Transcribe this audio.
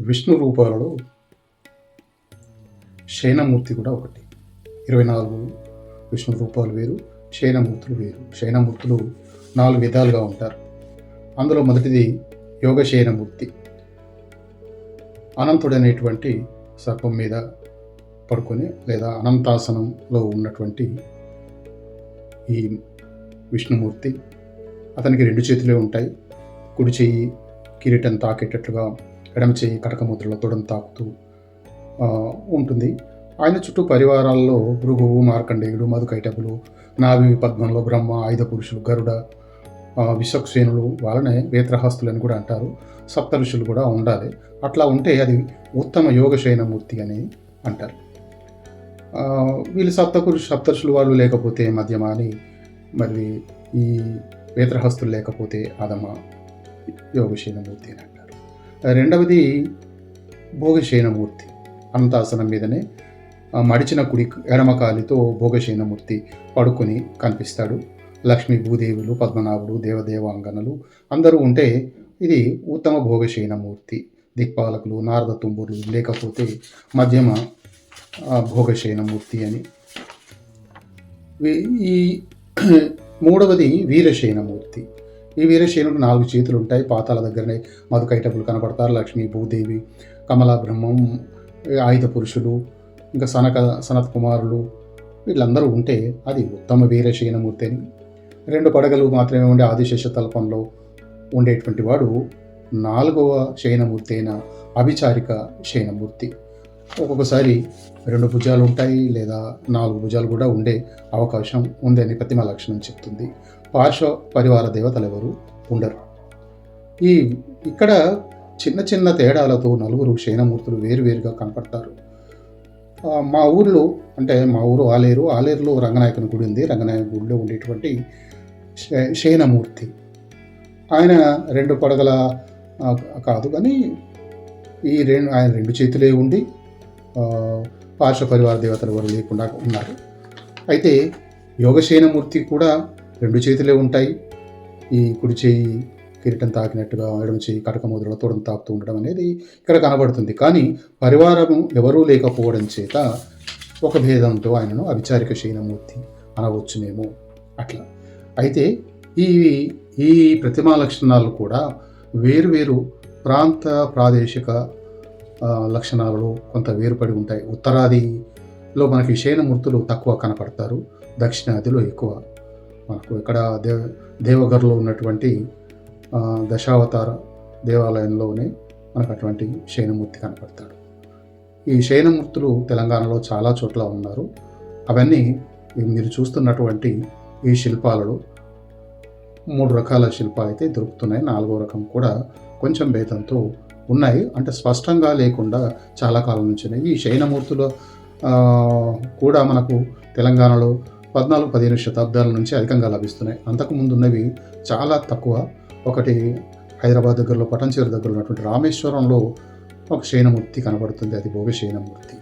విష్ణు రూపాలలో శయనమూర్తి కూడా ఒకటి. ఇరవై నాలుగు విష్ణు రూపాలు వేరు శయనమూర్తులు వేరు. శయనమూర్తులు నాలుగు విధాలుగా ఉంటారు. అందులో మొదటిది యోగ శయనమూర్తి అనంతుడైనటువంటి సర్పం మీద పడుకొని లేదా అనంతాసనంలో ఉన్నటువంటి ఈ విష్ణుమూర్తి అతనికి రెండు చేతులే ఉంటాయి. కుడి చెయ్యి కిరీటం తాకేటట్లుగా ఎడమ చేయి కటకముద్రలో తొడను తాకుతూ ఉంటుంది. ఆయన చుట్టూ పరివారాల్లో భృగువు మార్కండేయుడు మధుకైటకులు నాభి పద్మంలో బ్రహ్మ ఆయుధ పురుషులు గరుడ విశ్వక్సేనులు వాళ్ళనే వేత్రహస్తులు అని కూడా అంటారు. సప్త ఋషులు కూడా ఉండాలి. అట్లా ఉంటే అది ఉత్తమ యోగశయనమూర్తి అని అంటారు. వీళ్ళు సప్తపురు సప్తర్షులు వాళ్ళు లేకపోతే మధ్యమ అని మరి ఈ వేత్రహస్తులు లేకపోతే అదమ యోగశయనమూర్తి అని రెండవది భోగశయనమూర్తి. అనంతాసనం మీదనే మడిచిన కుడి ఎడమకాలితో భోగశయనమూర్తి పడుకొని కనిపిస్తాడు. లక్ష్మీ భూదేవులు పద్మనాభుడు దేవదేవాంగనలు అందరూ ఉంటే ఇది ఉత్తమ భోగశయనమూర్తి. దిక్పాలకులు నారద తుంబులు లేకపోతే మధ్యమ భోగశయనమూర్తి అని. ఈ మూడవది వీరశయనమూర్తి. ఈ వీరశయనుడు నాలుగు చేతులు ఉంటాయి. పాతాల దగ్గరనే మధుకైటపులు కనపడతారు. లక్ష్మీ భూదేవి కమలా బ్రహ్మం ఆయుధ పురుషులు ఇంకా సనక సనత్ కుమారులు వీళ్ళందరూ ఉంటే అది ఉత్తమ వీరశయనమూర్తి అని. రెండు పడగలు మాత్రమే ఉండే ఆదిశేష తల్పంలో ఉండేటువంటి వాడు నాలుగవ శయనమూర్తి అయిన అభిచారిక శయనమూర్తి. ఒక్కొక్కసారి రెండు భుజాలు ఉంటాయి లేదా నాలుగు భుజాలు కూడా ఉండే అవకాశం ఉందని ప్రతిమ లక్షణం చెప్తుంది. పార్శ్వ పరివార దేవతలు ఎవరు? ఉండరు. ఈ ఇక్కడ చిన్న చిన్న తేడాలతో నలుగురు శయనమూర్తులు వేరువేరుగా కనపడతారు. మా ఊర్లో అంటే మా ఊరు ఆలేరు ఆలేరులో రంగనాయకుని గుడి ఉంది. రంగనాయక గుడిలో ఉండేటువంటి శయనమూర్తి. ఆయన రెండు పడగల కాదు కానీ ఈ రెండు ఆయన రెండు చేతులే ఉండి పార్శ్వ పరివార దేవతలు ఎవరు లేకుండా ఉన్నారు. అయితే యోగశయనమూర్తి కూడా రెండు చేతులే ఉంటాయి. ఈ కుడి చేయి కిరీటం తాకినట్టుగా ఎడమ చేయి కటక తోడం తోడను తాకుతూ ఉండడం అనేది ఇక్కడ కనబడుతుంది. కానీ పరివారము ఎవరూ లేకపోవడం చేత ఒక భేదంతో ఆయనను అవిచారిక శయనమూర్తి అనవచ్చునేమో అట్లా. అయితే ఈ ఈ ప్రతిమా లక్షణాలు కూడా వేరువేరు ప్రాంత ప్రాదేశిక లక్షణాలలో కొంత వేరుపడి ఉంటాయి. ఉత్తరాదిలో మనకి శయనమూర్తులు తక్కువ కనపడతారు. దక్షిణాదిలో ఎక్కువ. మనకు ఇక్కడ దేవ దేవగర్లో ఉన్నటువంటి దశావతార దేవాలయంలోనే మనకు అటువంటి శయనమూర్తి కనపడతాడు. ఈ శయనమూర్తులు తెలంగాణలో చాలా చోట్ల ఉన్నారు. అవన్నీ మీరు చూస్తున్నటువంటి ఈ శిల్పాలలో మూడు రకాల శిల్పాలు అయితే దొరుకుతున్నాయి. నాలుగో రకం కూడా కొంచెం భేదంతో ఉన్నాయి. అంటే స్పష్టంగా లేకుండా చాలా కాలం నుంచి ఉన్నాయి. ఈ శయనమూర్తుల కూడా మనకు తెలంగాణలో పద్నాలుగు పదిహేను శతాబ్దాల నుంచి అధికంగా లభిస్తున్నాయి. అంతకుముందు ఉన్నవి చాలా తక్కువ. ఒకటి హైదరాబాద్ దగ్గరలో పటంచేరు దగ్గర ఉన్నటువంటి రామేశ్వరంలో ఒక శయనమూర్తి కనబడుతుంది. అది భోగ శయనమూర్తి.